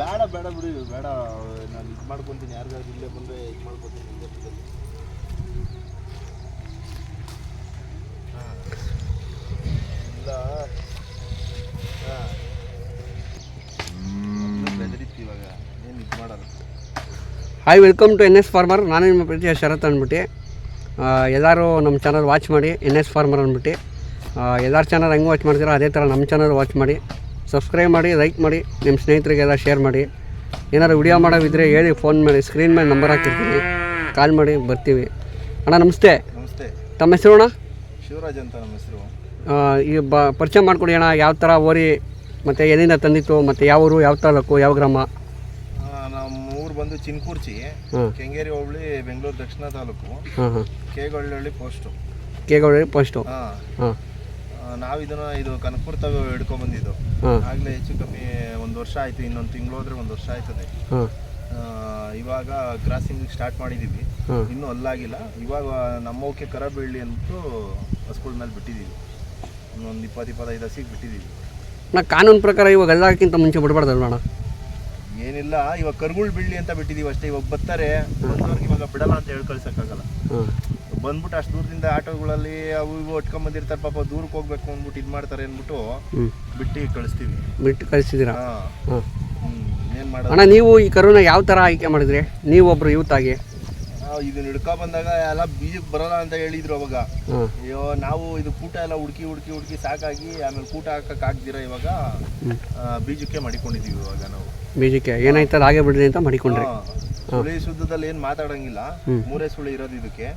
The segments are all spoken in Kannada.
ಬೇಡ ಬೇಡ ಬಿಡಿ ಬೇಡ. ನಾನು ಇದು ಮಾಡ್ಕೊತೀನಿ. ಯಾರಿಗಾದ್ರು ಇಲ್ಲೇ ಬಂದರೆ ಇದು ಮಾಡ್ಕೊತೀನಿ ಇಲ್ಲೇ ಬಂದಲ್ಲಿ ಏನು ಇದು hi welcome to N S farmer ನಾನು ನಿಮ್ಮ ಪ್ರೀತಿಯ ಶರತ್ ಅಂದ್ಬಿಟ್ಟು. ಎಲ್ಲರೂ ನಮ್ಮ ಚಾನಲ್ ವಾಚ್ ಮಾಡಿ ಎನ್ ಎಸ್ ಫಾರ್ಮರ್ ಅಂದ್ಬಿಟ್ಟು. ಎಲ್ಲರ ಚಾನಲ್ ಹೆಂಗೆ ವಾಚ್ ಮಾಡ್ತೀರೋ ಅದೇ ಥರ ನಮ್ಮ ಚಾನಲ್ ವಾಚ್ ಮಾಡಿ. ಸಬ್ಸ್ಕ್ರೈಬ್ ಮಾಡಿ ಲೈಕ್ ಮಾಡಿ ನಿಮ್ಮ ಸ್ನೇಹಿತರಿಗೆಲ್ಲ ಶೇರ್ ಮಾಡಿ. ಏನಾದ್ರು ವಿಡಿಯೋ ಮಾಡೋವಿದ್ರೆ ಹೇಳಿ ಫೋನ್ ಮಾಡಿ ಸ್ಕ್ರೀನ್ ಮೇಲೆ ನಂಬರ್ ಹಾಕಿರ್ತೀನಿ. ಕಾಲ್ ಮಾಡಿ ಬರ್ತೀವಿ. ಅಣ್ಣ ನಮಸ್ತೆ. ನಮಸ್ತೆ. ತಮ್ಮ ಹೆಸರು ಅಣ್ಣ? ಶಿವರಾಜ್ ಅಂತ ನಮ್ಮ ಹೆಸರು. ಈ ಬ ಪರಿಚಯ ಮಾಡಿಕೊಡಿ ಅಣ್ಣ ಯಾವ ಥರ ಓರಿ ಮತ್ತು ಎಲ್ಲಿಂದ ತಂದಿತ್ತು ಮತ್ತು ಯಾವ ಊರು ಯಾವ ತಾಲೂಕು ಯಾವ ಗ್ರಾಮ? ನಮ್ಮ ಊರು ಬಂದು ಚಿನ್ಕೂರ್ಚಿ ಕೆಂಗೇರಿ ಹೋಬಳಿ ಬೆಂಗಳೂರು ದಕ್ಷಿಣ ತಾಲೂಕು. ಹಾಂ ಹಾಂ. ಕೇಗೊಳ್ಳಿ ಪೋಸ್ಟು ಫಸ್ಟು ಹಾಂ. ಹಾಂ. ನಾವು ಇದನ್ನ ಇದು ಕನಕಪುರ ತವ ಹಿಡ್ಕೊಂಡ್ ಬಂದಿದ್ದು. ಹಾಂ. ಆಗ್ಲೇ ಹೆಚ್ಚು ಕಮ್ಮಿ ಒಂದು ವರ್ಷ ಆಯ್ತು ಇನ್ನೊಂದು ತಿಂಗಳು ಹೋದ್ರೆ ಒಂದು ವರ್ಷ ಆಯ್ತದೆ. ಇವಾಗ ಕ್ರಾಸಿಂಗ್ ಸ್ಟಾರ್ಟ್ ಮಾಡಿದೀವಿ. ಇನ್ನು ಅಲ್ಲಾಗಿಲ್ಲ. ಇವಾಗ ನಮ್ಮವಕ್ಕೆ ಕರ ಬೀಳಲಿ ಅಂದ್ಬಿಟ್ಟು ಹಸ್ಗಳ ಮೇಲೆ ಬಿಟ್ಟಿದ್ದೀವಿ ಇನ್ನೊಂದು ಇಪ್ಪತ್ ಇಪ್ಪತ್ತೈದು ಹಸಿಗೆ ಬಿಟ್ಟಿದ್ದೀವಿ ನಾ ಕಾನೂನು ಪ್ರಕಾರ ಇವಾಗ ಎಲ್ಲಕ್ಕಿಂತ ಮುಂಚೆ ಬಿಡಬಾರ್ದಲ್ವ ಅಣ್ಣ? ಏನಿಲ್ಲ ಇವಾಗ ಕರ್ಗುಳ್ ಬೀಳಲಿ ಅಂತ ಬಿಟ್ಟಿದೀವಿ ಅಷ್ಟೇ. ಇವಾಗ ಬರ್ತಾರೆ. ಇವಾಗ ಬಿಡಲ್ಲ ಅಂತ ಹೇಳಿ ಕಳ್ಸೋಕ್ಕಾಗಲ್ಲ ಬಂದ್ಬಿಟ್ಟು ಅಷ್ಟು ದೂರದಿಂದ ಆಟೋಗಳಲ್ಲಿ ಅವು ಇವು ಒಟ್ಕೊಂಡ್ ಬಂದಿರ್ತಾರೆ ಪಾಪ ದೂರಕ್ಕೆ ಹೋಗ್ಬೇಕು ಅಂದ್ಬಿಟ್ಟು ಇದು ಮಾಡ್ತಾರೆ ಅಂದ್ಬಿಟ್ಟು ಬಿಟ್ಟು ಕಳಿಸ್ತೀವಿ. ಬಿಟ್ಟು ಕಳಿಸಿದ್ದೀರಾ ಏನು ಮಾಡೋದು? ಅಣ್ಣ ನೀವು ಈ ಕರುನ ಯಾವ ಥರ ಆಯ್ಕೆ ಮಾಡಿದ್ರಿ? ನೀವು ಒಬ್ರು ಯೂತ್ ಆಗಿ? ಇದನ್ನ ಹಿಡ್ಕೊ ಬಂದಾಗ ಎಲ್ಲ ಬೀಜಕ್ಕೆ ಬರಲ್ಲ ಅಂತ ಹೇಳಿದ್ರು ಅವಾಗ. ಅಯ್ಯೋ ನಾವು ಇದು ಕೂಟ ಎಲ್ಲ ಹುಡುಕಿ ಹುಡುಕಿ ಹುಡುಕಿ ಸಾಕಾಗಿ ಆಮೇಲೆ ಕೂಟ ಹಾಕಕ್ ಆಗ್ದಿರ ಇವಾಗ ಬೀಜಕ್ಕೆ ಮಡಿಕೊಂಡಿದೀವಿ ಇವಾಗ ನಾವು. ಬೀಜಕ್ಕೆ ಏನಾಯ್ತದ ಹಾಗೆ ಬಿಡ್ರಿ ಅಂತ ಮಾಡಿಕೊಂಡ್ರಿ. ಸುಳಿ ಶುದ್ಧದಲ್ಲಿ ಏನ್ ಮಾತಾಡಂಗಿಲ್ಲ. ಮೂರೇ ಸುಳಿ ಇರೋದು ಇದಕ್ಕೆ.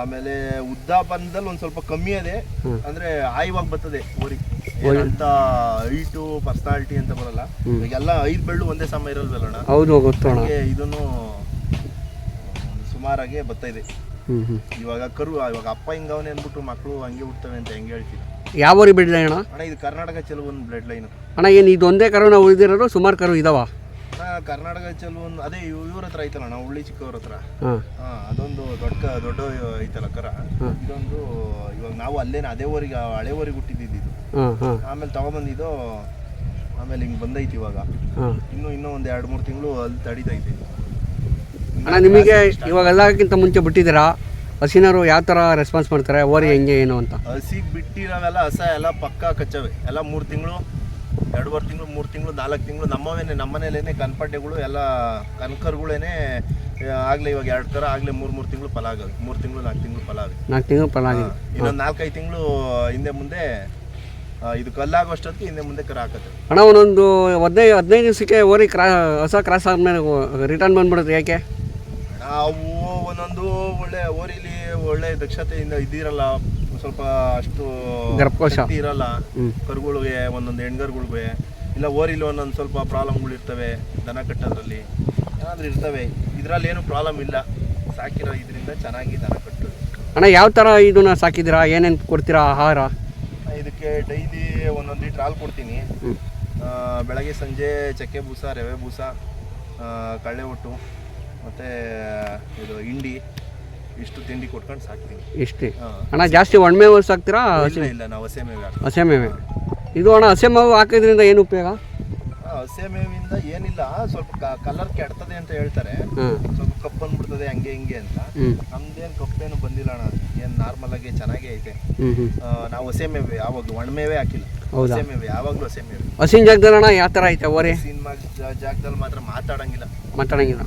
ಆಮೇಲೆ ಉದ್ದಾಪನದಲ್ಲಿ ಒಂದ್ ಸ್ವಲ್ಪ ಕಮ್ಮಿ ಅದೇ ಅಂದ್ರೆ ಆಯವಾಗಿ ಬರ್ತದೆ ಊರಿ ಅಂತ ಹೈಟು ಪರ್ಸನಾಲಿಟಿ ಅಂತ ಬರಲ್ಲ. ಎಲ್ಲ ಐದ್ ಬೆಳ್ಳು ಒಂದೇ ಸಮ ಇರಲ್ವಲ್ಲಣ್ಣ ಹೌದು ಇದನ್ನು ಸುಮಾರಾಗಿ ಬರ್ತಾ ಇದೆ. ಇವಾಗ ಕರು ಇವಾಗ ಅಪ್ಪ ಹಿಂಗವನೆ ಅಂದ್ಬಿಟ್ಟು ಮಕ್ಕಳು ಹಂಗೆ ಹುಡ್ತವೆ ಅಂತ ಹೆಂಗೆ ಹೇಳ್ತೀವಿ ಯಾವ ಊರಿಗೆ ಲೈನ್ ಅಣ್ಣ? ಅಣ್ಣ ಇದು ಕರ್ನಾಟಕ ಚೆಲುವ ಒಂದು ಬ್ಲಡ್ ಲೈನ್ ಅಣ್ಣ ಏನು ಇದೊಂದೇ ಕರೋನಾ ಉಳಿದಿರೋ ಸುಮಾರು ಕರು ಇದಾವ? ಕರ್ನಾಟಕ ಚಲೋ ಒಂದು ಅದೇ ಇವ್- ಇವ್ರ ಹತ್ರ ಐತಲ್ಲ ನಾವು ಉಳ್ಳಿ ಚಿಕ್ಕವ್ರ ಹತ್ರ. ಹಾಂ. ಅದೊಂದು ದೊಡ್ಡ ದೊಡ್ಡ ಐತಲ್ಲ ಕರ. ಇದೊಂದು ಇವಾಗ ನಾವು ಅಲ್ಲೇನ ಅದೇ ಊರಿಗೆ ಹಳೆ ಊರಿಗೆ ಹುಟ್ಟಿದ್ದು ಇದು. ಆಮೇಲೆ ತಗೊಬಂದಿದ್ದು ಆಮೇಲೆ ಹಿಂಗೆ ಬಂದೈತಿ ಇವಾಗ. ಇನ್ನು ಇನ್ನೂ ಒಂದು ಎರಡು ಮೂರು ತಿಂಗಳು ಅಲ್ಲಿ ತಡೀತೈತೆ. ಅಣ್ಣ ನಿಮಗೆ ಇವಾಗ ಎಲ್ಲಕ್ಕಿಂತ ಮುಂಚೆ ಬಿಟ್ಟಿದ್ದೀರಾ? ಹಸಿನವರು ಯಾವ ಥರ ರೆಸ್ಪಾನ್ಸ್ ಮಾಡ್ತಾರೆ? ಓರಿ ಹೆಂಗೆ ಏನು ಅಂತ? ಹಸಿಗೆ ಬಿಟ್ಟಿರೋವೆಲ್ಲ ಹಸ ಎಲ್ಲ ಪಕ್ಕ ಕಚ್ಚವೆ. ಎಲ್ಲ ಮೂರು ತಿಂಗಳು ಎರಡೂವರೆ ತಿಂಗಳು ಮೂರು ತಿಂಗಳು ನಾಲ್ಕು ತಿಂಗಳು ನಮ್ಮವೇನೆ ನಮ್ಮನೇಲೇ ಕನ್ಪಡ್ಡೆಗಳು ಎಲ್ಲ ಕನ್ಕರ್ಗಳೇನೆ ಆಗಲೇ ಇವಾಗ ಎರಡು ಥರ ಆಗಲೇ ಮೂರು ಮೂರು ತಿಂಗಳು ಫಲ ಆಗವೆ ಮೂರು ತಿಂಗಳು ನಾಲ್ಕು ತಿಂಗಳು ಫಲ ಆಗುತ್ತೆ ನಾಲ್ಕು ತಿಂಗಳು ಫಲ ಪರವಾಗಿಲ್ಲ ಇನ್ನೊಂದು ನಾಲ್ಕೈದು ತಿಂಗಳು ಹಿಂದೆ ಮುಂದೆ ಇದು ಕಲ್ಲಾಗೋಷ್ಟೊತ್ತಿಗೆ ಹಿಂದೆ ಮುಂದೆ ಕರ ಹಾಕತ್ತೆ. ಅಣ್ಣ ಒಂದೊಂದು ಹದಿನೈದು ಹದಿನೈದು ದಿವಸಕ್ಕೆ ಓರಿ ಕ್ರಾ ಹೊಸ ಕ್ರಾಸ್ ಆದಮೇಲೆ ರಿಟರ್ನ್ ಬಂದ್ಬಿಡುತ್ತೆ ಯಾಕೆ? ಅವು ಒಂದೊಂದು ಒಳ್ಳೆ ಓರಿಲಿ ಒಳ್ಳೆ ದಕ್ಷತೆಯಿಂದ ಇದಿರಲ್ಲ ಒಂದ್ ಸ್ವಲ್ಪ ಅಷ್ಟು ಗರ್ಭಕೋಶ. ಶಕ್ತಿ ಇರಲ್ಲ. ಕರುಗಳಿಗೆ ಒಂದೊಂದು ಹೆಣ್ಗರುಗಳಿಗೆ ಇಲ್ಲ ಓರಿಲಿ ಒಂದೊಂದು ಸ್ವಲ್ಪ ಪ್ರಾಬ್ಲಮ್ಗಳು ಇರ್ತವೆ ದನ ಕಟ್ಟೋದ್ರಲ್ಲಿ. ಏನಾದರೂ ಇರ್ತವೆ. ಇದರಲ್ಲಿ ಏನು ಪ್ರಾಬ್ಲಮ್ ಇಲ್ಲ. ಸಾಕಿರೋ ಇದರಿಂದ ಚೆನ್ನಾಗಿ ದನ ಕಟ್ಟು ಅಣ್ಣ ಯಾವ ಥರ ಇದನ್ನ ಸಾಕಿದ್ದೀರಾ? ಏನೇನು ಕೊಡ್ತೀರಾ ಆಹಾರ? ಇದಕ್ಕೆ ಡೈಲಿ ಒಂದೊಂದು ಲೀಟ್ರ್ ಹಾಲು ಕೊಡ್ತೀನಿ. ಬೆಳಗ್ಗೆ ಸಂಜೆ ಚಕ್ಕೆ ಬೂಸ ರವೆ ಬೂಸ ಕಳ್ಳೆ ಒಟ್ಟು ಮತ್ತು ಇದು ಹಿಂಡಿ ಇಷ್ಟು ತಿಂಡಿ ಕೊಟ್ಕೊಂಡು ಸಾಕ್ತೀನಿ. ಇಷ್ಟೇ? ಅಣ್ಣ ಜಾಸ್ತಿ ಒಣಮೆ ಸಾಕ್ತೀರಾ? ಇಲ್ಲ ಇಲ್ಲ ನಾವು ಹಸೆ ಮೇವೆ ಹಾಕ್ತೀವಿ. ಹಸೆ ಮೇವೆ ಇದು ಅಣ್ಣ ಹಸೆ ಮೇವು ಹಾಕೋದ್ರಿಂದ ಏನು ಉಪಯೋಗ? ಆ, ಹಸೆ ಮೇವಿಂದ ಏನಿಲ್ಲ ಸ್ವಲ್ಪ ಕಲರ್ ಕೆಡ್ತದೆ ಅಂತ ಹೇಳ್ತಾರೆ. ಹಾಂ. ಸ್ವಲ್ಪ ಕಪ್ಪು ಬಂದ್ಬಿಡ್ತದೆ ಹಂಗೆ ಹಿಂಗೆ ಅಂತ. ಹ್ಞೂ ನಮ್ದೇನು ಕಪ್ಪೇನು ಬಂದಿಲ್ಲ ಅಣ್ಣ ಏನು ನಾರ್ಮಲ್ ಆಗಿ ಚೆನ್ನಾಗೇ ಐತೆ. ಹ್ಞೂ ಹ್ಞೂ ಆ, ನಾವು ಹಸೆ ಮೇವೆ ಯಾವಾಗ ಒಣಮೇವೆ ಹಾಕಿಲ್ಲ. ಹೌದಾ? ಹಸೆ ಮೇವೆ ಯಾವಾಗಲೂ ಹಸೆ ಮೇವೆ ಹಸಿನ ಜಾಗದಲ್ಲಿ ಅಣ್ಣ ಯಾವ ಥರ ಐತೆ ಓರೆ? ಸಿನಿಮಾ ಜಾಗದಲ್ಲಿ ಮಾತ್ರ ಮಾತಾಡಂಗಿಲ್ಲ. ಮಾತಾಡಂಗಿಲ್ಲ.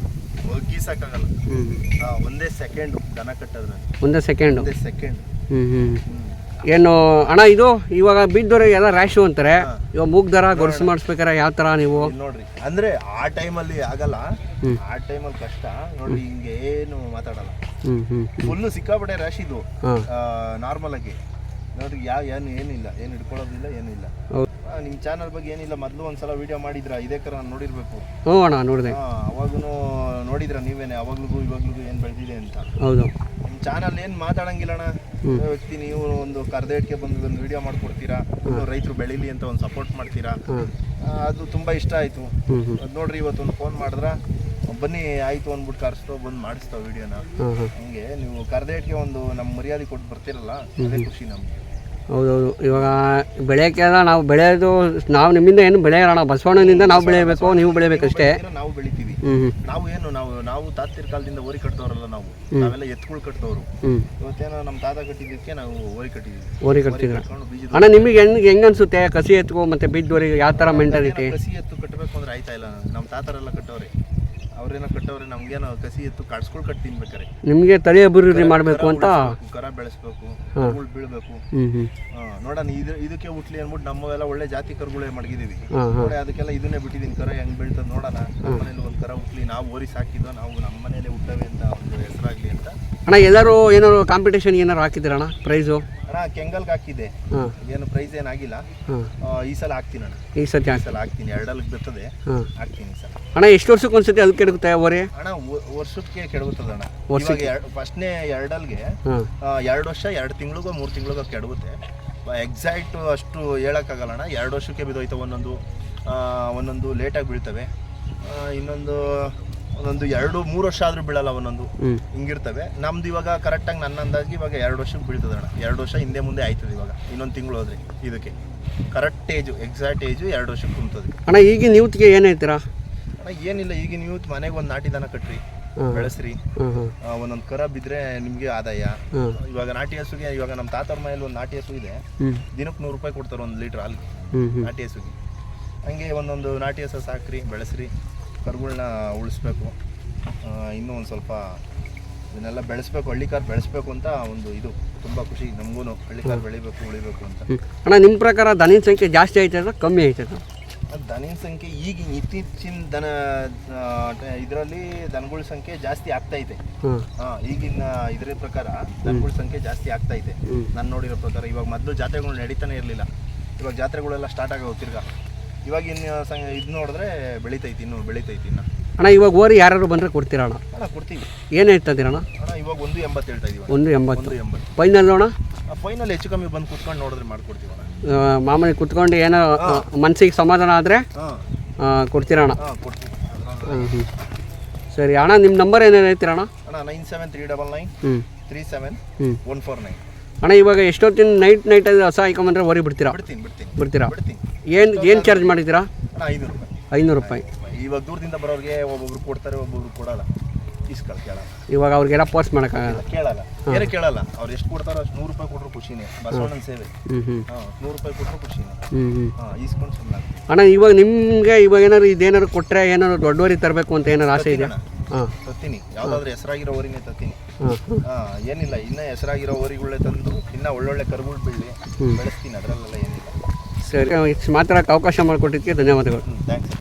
ಆ, ಒಂದೇ ಸೆಕೆಂಡು ದನ ಕಟ್ಟೋದ್ರಲ್ಲಿ. ಒಂದೇ ಸೆಕೆಂಡು ಒಂದೇ ಸೆಕೆಂಡ್ ಹ್ಞೂ ಹ್ಞೂ ಏನು ಅಣ್ಣ ಇದು ಇವಾಗ ಬಿದ್ದವ್ರಿಗೆ ಎಲ್ಲ ರ್ಯಾಶು ಅಂತಾರೆ. ಇವಾಗ ಮೂಗ್ ದರ ಗೊರ್ಸು ಮಾಡಿಸ್ಬೇಕಾರೆ ಯಾವ ತರ ನೀವು? ಇಲ್ಲಿ ನೋಡ್ರಿ. ಅಂದ್ರೆ ಆ ಟೈಮಲ್ಲಿ ಆಗಲ್ಲ. ಹ್ಮ್. ಆ ಟೈಮಲ್ಲಿ ಕಷ್ಟ. ನೋಡಿ ಹಿಂಗೆ ಏನು ಮಾತಾಡಲ್ಲ. ಹ್ಞೂ ಹ್ಞೂ ಫುಲ್ಲು ಸಿಕ್ಕಾಪಟ್ಟೆ ರ್ಯಾಶ್ ಇದು. ಹಾಂ. ನಾರ್ಮಲ್ ಆಗಿ. ನೋಡ್ರಿ ಯಾವ ಏನು ಏನಿಲ್ಲ. ಏನು ಹಿಡ್ಕೊಳ್ಳೋದಿಲ್ಲ ಏನಿಲ್ಲ. ಹೌದು. ಆ, ನಿಮ್ ಚಾನಲ್ ಬಗ್ಗೆ ಏನಿಲ್ಲ ಮೊದಲು ಒಂದ್ಸಲ ವಿಡಿಯೋ ಮಾಡಿದ್ರ ಇದೇ ನಾನು ನೋಡಿರ್ಬೇಕು. ಹ್ಞೂ ಅಣ್ಣ ನೋಡಿದೆ. ಅವಾಗೂ ನೋಡಿದ್ರ ನೀವೇನೆ ಅವಾಗ್ಲಿಗೂ ಇವಾಗ್ಲಿಗೂ ಏನು ಬೆಳೆದಿದೆ ಅಂತ. ಹೌದು. ನಿಮ್ಮ ಚಾನಲ್ ಏನು ಮಾತಾಡಂಗಿಲ್ಲ ಅಣ್ಣ. ವ್ಯಕ್ತಿ ನೀವು ಒಂದು ಕರ್ದೇಟ್ಗೆ ಬಂದು ಒಂದು ವಿಡಿಯೋ ಮಾಡ್ಕೊಡ್ತೀರಾ ರೈತರು ಬೆಳೀಲಿ ಅಂತ ಒಂದು ಸಪೋರ್ಟ್ ಮಾಡ್ತೀರಾ? ಅದು ತುಂಬ ಇಷ್ಟ ಆಯಿತು. ಅದು ನೋಡ್ರಿ ಇವತ್ತು ಒಂದು ಫೋನ್ ಮಾಡಿದ್ರ ಬನ್ನಿ ಆಯಿತು ಅಂದ್ಬಿಟ್ಟು ಕರೆಸ್ತೋ ಬಂದು ಮಾಡಿಸ್ತಾವ ವಿಡಿಯೋನ ಹಂಗೆ ನೀವು ಕರ್ದೇಟ್ಗೆ ಒಂದು ನಮ್ಮ ಮರ್ಯಾದೆ ಕೊಟ್ಟು ಬರ್ತಿರಲ್ಲ ಅದೇ ಖುಷಿ ನಮಗೆ. ಹೌದೌದು. ಇವಾಗ ಬೆಳೆಯಕ್ಕೆಲ್ಲ ನಾವು ಬೆಳೆಯೋದು ನಾವು ನಿಮ್ಮಿಂದ ಏನು ಬೆಳೆಯೋಣ ಬಸವಣ್ಣನಿಂದ ನಾವು ಬೆಳೆಯಬೇಕು ನೀವು ಬೆಳೆಯಬೇಕಷ್ಟೇ. ನಾವು ಬೆಳಿತೀವಿ. ನಾವು ಏನು ನಾವು ನಾವು ತಾತಿರ ಕಾಲದಿಂದ ಓರಿ ಕಟ್ತವ್ರಲ್ಲ ನಾವು. ನಾವೆಲ್ಲ ಎತ್ಕೊಳ್ ಕಟ್ಟೋರು ಇವತ್ತೇನೋ ನಮ್ಮ ತಾತ ಕಟ್ಟಿದ್ದಕ್ಕೆ ನಾವು ಓರಿ ಕಟ್ಟಿದ್ದೀವಿ. ಓರಿ ಕಟ್ಟಿದ್ರೆ ಅಣ್ಣ ನಿಮಗೆ ಹೆಂಗೆ ಹೆಂಗೆ ಅನಿಸುತ್ತೆ? ಕಸಿ ಎತ್ಕೊ ಮತ್ತೆ ಬಿದ್ದವರಿಗೆ ಯಾವ ಥರ ಮೆಂಟಾಲಿಟಿ ಕಸಿ ಎತ್ತು ಕಟ್ಟಬೇಕು ಅಂದ್ರೆ ಆಯ್ತಾ ಇಲ್ಲ? ನಮ್ಮ ತಾತರೆಲ್ಲ ಕಟ್ಟವ್ರೆ. ಅವ್ರೇನೋ ಕಟ್ಟವ್ರೆ ನಮ್ಗೇನೋ ಕಸಿ ಎತ್ತು ಕಾಡ್ಸ್ಕೊಳ್ ಕಟ್ ತಿನ್ಬೇಕಾರೆ. ನಿಮಗೆ ತಲೆ ಅಭಿವೃದ್ಧಿ ಮಾಡಬೇಕು ಅಂತ? ಕರ ಬೆಳೆಸ್ಬೇಕು ಕರುಗಳು ಬೀಳ್ಬೇಕು. ಹಾ, ನೋಡೋಣ ಇದು ಇದಕ್ಕೆ ಹುಟ್ಲಿ ಅಂದ್ಬಿಟ್ಟು ನಮ್ಮವೆಲ್ಲ ಒಳ್ಳೆ ಜಾತಿ ಕರುಗಳೇ ಮಡಗಿದೀವಿ. ನೋಡಿ ಅದಕ್ಕೆಲ್ಲ ಇದನ್ನೇ ಬಿಟ್ಟಿದ್ದೀನಿ ಕರ ಹೆಂಗ್ ಬೀಳ್ತದೆ ನೋಡೋಣ. ಮನೇಲಿ ಒಂದು ಕರ ಹುಟ್ಲಿ ನಾವು ಓರಿ ಸಾಕಿದ್ವು ನಾವು ನಮ್ಮ ಮನೇಲೆ ಹುಟ್ಟವೆ ಅಂತ ಒಂದು ಹೆಸರಾಗ್ಲಿ ಅಂತ. ಅಣ್ಣ ಎಲ್ಲರೂ ಏನಾರು ಕಾಂಪಿಟೇಷನ್ ಏನಾರು ಹಾಕಿದ್ದೀರಣ್ಣ ಪ್ರೈಸು ಅಣ್ಣ ಕೆಂಗಲ್ಗೆ ಹಾಕಿದ್ದೆ. ಹಾಂ. ಏನು ಪ್ರೈಸ್ ಏನಾಗಿಲ್ಲ ಹಾಂ. ಆ, ಈ ಸಲ ಹಾಕ್ತೀನಿ ಅಣ್ಣ. ಈ ಸತಿ ಈ ಸಲ ಹಾಕ್ತೀನಿ ಎರಡಲ್ಲಿ ಬರ್ತದೆ ಹಾಂ. ಹಾಕ್ತೀನಿ ಈ ಸಲ. ಅಣ್ಣ ಎಷ್ಟು ವರ್ಷಕ್ಕೆ ಒಂದ್ಸತಿ ಅದಕ್ಕೆ ಕೆಡುತ್ತೆ ಅವರೇ ಅಣ್ಣ ವರ್ಷಕ್ಕೆ ಕೆಡಗುತ್ತದೆ ಅಣ್ಣ. ವರ್ಷಕ್ಕೆ? ಫಸ್ಟ್ನೇ ಎರಡಲ್ಗೆ ಎರಡು ವರ್ಷ ಎರಡು ತಿಂಗಳಿಗೋ ಮೂರು ತಿಂಗಳಿಗೋ ಕೆಡಗುತ್ತೆ. ಎಕ್ಸಾಕ್ಟ್ ಅಷ್ಟು ಹೇಳೋಕ್ಕಾಗಲ್ಲ ಅಣ್ಣ. ಎರಡು ವರ್ಷಕ್ಕೆ ಬಿದ್ದೋಯ್ತವೆ ಒಂದೊಂದು ಆ, ಒಂದೊಂದು ಲೇಟಾಗಿ ಬೀಳ್ತವೆ. ಇನ್ನೊಂದು ಒಂದೊಂದು ಎರಡು ಮೂರು ವರ್ಷ ಆದರೂ ಬೀಳಲ್ಲ ಒಂದೊಂದು. ಹಿಂಗಿರ್ತವೆ. ನಮ್ದು ಇವಾಗ ಕರೆಕ್ಟಾಗಿ ನನ್ನ ಅಂದಾಜು ಇವಾಗ ಎರಡು ವರ್ಷಕ್ಕೆ ಬೀಳ್ತದೆ ಅಣ್ಣ. ಎರಡು ವರ್ಷ ಹಿಂದೆ ಮುಂದೆ ಆಯ್ತದೆ ಇವಾಗ. ಇನ್ನೊಂದು ತಿಂಗಳು ಹೋದ್ರೆ ಇದಕ್ಕೆ. ಕರೆಕ್ಟ್ ಏಜು ಎಕ್ಸಾಕ್ಟ್ ಏಜು ಎರಡು ವರ್ಷಕ್ಕೆ ಕುಂತದೆ. ಅಣ್ಣ ಈಗಿನ ಯೂತ್ಗೆ ಏನು ಏನಿಲ್ಲ ಈಗಿನ ನೀವು ಮನೆಗೆ ಒಂದು ನಾಟಿ ದನ ಕಟ್ರಿ ಬೆಳೆಸ್ರಿ. ಆ, ಒಂದೊಂದು ಕರ ಬಿದ್ರೆ ನಿಮ್ಗೆ ಆದಾಯ. ಇವಾಗ ನಾಟಿ ಹಸುಗೆ ಇವಾಗ ನಮ್ಮ ತಾತವ್ರ ಮನೇಲಿ ಒಂದು ನಾಟಿ ಹಸು ಇದೆ. ದಿನಕ್ಕೆ ನೂರು ರೂಪಾಯಿ ಕೊಡ್ತಾರೆ ಒಂದು ಲೀಟರ್ ಹಾಲಿಗೆ. ನಾಟಿ ಹಸುಗೆ. ಹಂಗೆ ಒಂದೊಂದು ನಾಟಿ ಹಸು ಸಾಕ್ರಿ ಬೆಳೆಸ್ರಿ. ಕರುಗಳನ್ನ ಉಳಿಸ್ಬೇಕು. ಆ, ಇನ್ನೂ ಒಂದು ಸ್ವಲ್ಪ ಇದನ್ನೆಲ್ಲ ಬೆಳೆಸ್ಬೇಕು ಹಳ್ಳಿ ಕಾರ್ ಬೆಳೆಸ್ಬೇಕು ಅಂತ ಒಂದು ಇದು. ತುಂಬ ಖುಷಿ. ನಮಗೂ ಹಳ್ಳಿ ಕಾರ್ ಬೆಳಿಬೇಕು ಉಳಿಬೇಕು ಅಂತ. ಅಣ್ಣ ನಿಮ್ಮ ಪ್ರಕಾರ ದನಿನ ಸಂಖ್ಯೆ ಜಾಸ್ತಿ ಆಯ್ತದ ಕಮ್ಮಿ ಆಯ್ತದ ದನಿನ ಸಂಖ್ಯೆ ಈಗ ಇತ್ತೀಚಿನ ದನ ಇದರಲ್ಲಿ ದನಗಳ ಸಂಖ್ಯೆ ಜಾಸ್ತಿ ಆಗ್ತಾ ಇದೆ. ಹಾಂ. ಈಗಿನ ಇದ್ರ ಪ್ರಕಾರ ದನಗಳ ಸಂಖ್ಯೆ ಜಾಸ್ತಿ ಆಗ್ತಾ ಇದೆ. ನಾನು ನೋಡಿರೋ ಪ್ರಕಾರ ಇವಾಗ ಮೊದಲು ಜಾತ್ರೆಗಳು ನಡೀತಾನೆ ಇರಲಿಲ್ಲ. ಇವಾಗ ಜಾತ್ರೆಗಳೆಲ್ಲ ಸ್ಟಾರ್ಟ್ ಆಗೋ ತಿರ್ಗಾ. ಇವಾಗ ಇನ್ನು ಸಂಗ ಇದು ನೋಡಿದ್ರೆ ಬೆಳಿತೈತಿ ಇನ್ನು ಬೆಳಿತೈತಿ ಇನ್ನು. ಅಣ್ಣ ಇವಾಗ ಓರಿ ಯಾರು ಬಂದರೆ ಕೊಡ್ತೀರಾ ಅಣ್ಣ? ಕೊಡ್ತೀವಿ. ಏನು ಹೇಳ್ತದಿರಣ್ಣ ಅಣ್ಣ? ಇವಾಗ ಒಂದು ಎಂಬತ್ತು ಹೇಳ್ತಾ ಇದೀವಿ ಒಂದು ಎಂಬತ್ತು. ಒಂದು ಎಂಬತ್ತು. ಫೈನಲ್ ಅಣ್ಣ? ಫೈನಲ್ ಹೆಚ್ಚು ಕಮ್ಮಿ ಬಂದು ಕುತ್ಕೊಂಡು ನೋಡಿದ್ರೆ ಮಾಡ್ಕೊಡ್ತೀವಿ ಮಾಮೂಲಿ ಕುತ್ಕೊಂಡು ಏನೋ ಮನಸ್ಸಿಗೆ ಸಮಾಧಾನ ಆದರೆ ಕೊಡ್ತೀರಣ್ಣ. ಹಾಂ ಕೊಡ್ತೀವಿ. ಹ್ಞೂ ಹ್ಞೂ ಸರಿ ಅಣ್ಣ ನಿಮ್ಮ ನಂಬರ್ ಏನೇನು ಐತಿರಣ್ಣ ಅಣ್ಣ ಅಣ್ಣ nine seven three double nine ಹ್ಞೂ ತ್ರೀ ಸೆವೆನ್ ಹ್ಞೂ ಒನ್ ಫೋರ್ ನೈನ್ ಅಣ್ಣ ಇವಾಗ ಎಷ್ಟೊತ್ತಿನ ನೈಟ್ ನೈಟಲ್ಲಿ ಹೊಸ ಹಾಕೊಂಬಂದ್ರೆ ಹೊರಗೆ ಬಿಡ್ತೀರಾ? ಬಿಡ್ತೀನಿ ಬಿಡ್ತೀನಿ. ಬಿಡ್ತೀರಾ? ಬಿಡ್ತೀನಿ. ಏನು ಏನು ಚಾರ್ಜ್ ಮಾಡಿದ್ದೀರಾ? ಅಣ್ಣ ಐನೂರು ರೂಪಾಯಿ. ಐನೂರು ರೂಪಾಯಿ. ಇವಾಗ ದೂರದಿಂದ ಬರೋರಿಗೆ ಒಬ್ಬೊಬ್ರು ಕೊಡ್ತಾರೆ ಒಬ್ಬೊಬ್ರು ಕೊಡಲ್ಲ. ಇಸ್ಕಲ್ ಕೇಳಲ್ಲ ಇವಾಗ ಅವ್ರಿಗೆಲ್ಲ ಪೋಸ್ಟ್ ಮಾಡೋಕ್ಕಾಗಲ್ಲ. ಕೇಳಲ್ಲ. ಏನು ಕೇಳಲ್ಲ. ಅವ್ರು ಎಷ್ಟು ಕೊಡ್ತಾರೋ ಅಷ್ಟು ನೂರು ರೂಪಾಯಿ ಕೊಟ್ಟರು ಖುಷಿನೇ. ಬಸವಣ್ಣನ ಸೇವೆ. ಹಾಂ ನೂರು ರೂಪಾಯಿ ಕೊಟ್ಟರು ಖುಷಿನೇ. ಹಾಂ ಈಸ್ಕೊಂಡು ಸುಮ್ಮನೆ ಅಣ್ಣ ಇವಾಗ ನಿಮಗೆ ಇವಾಗ ಏನಾದ್ರು ಇದೇನಾದ್ರು ಕೊಟ್ಟರೆ ಏನಾದ್ರು ದೊಡ್ಡವರಿಗೆ ತರಬೇಕು ಅಂತ ಏನಾದ್ರು ಆಸೆ ಇದೆ ಹಾಂ. ತತ್ತೀನಿ ಯಾವುದಾದ್ರೂ ಹೆಸರಾಗಿರೋ ಊರಿನೇ ತತ್ತೀನಿ ಹಾಂ. ಏನಿಲ್ಲ. ಇನ್ನೂ ಹೆಸರಾಗಿರೋ ಊರಿಗಳೇ ತಂದು ಇನ್ನೂ ಒಳ್ಳೊಳ್ಳೆ ಕರುಗಳು ಬೀಳಿ ಬೆಳೆಸ್ತೀನಿ. ಅದರಲ್ಲೆಲ್ಲ ಏನಿಲ್ಲ. ಸರಿ ಮಾತ್ರ ಮಾತಾಡೋಕ್ಕೆ ಅವಕಾಶ ಮಾಡಿಕೊಟ್ಟಿದ್ದಕ್ಕೆ ಧನ್ಯವಾದಗಳು. ಥ್ಯಾಂಕ್ಸ್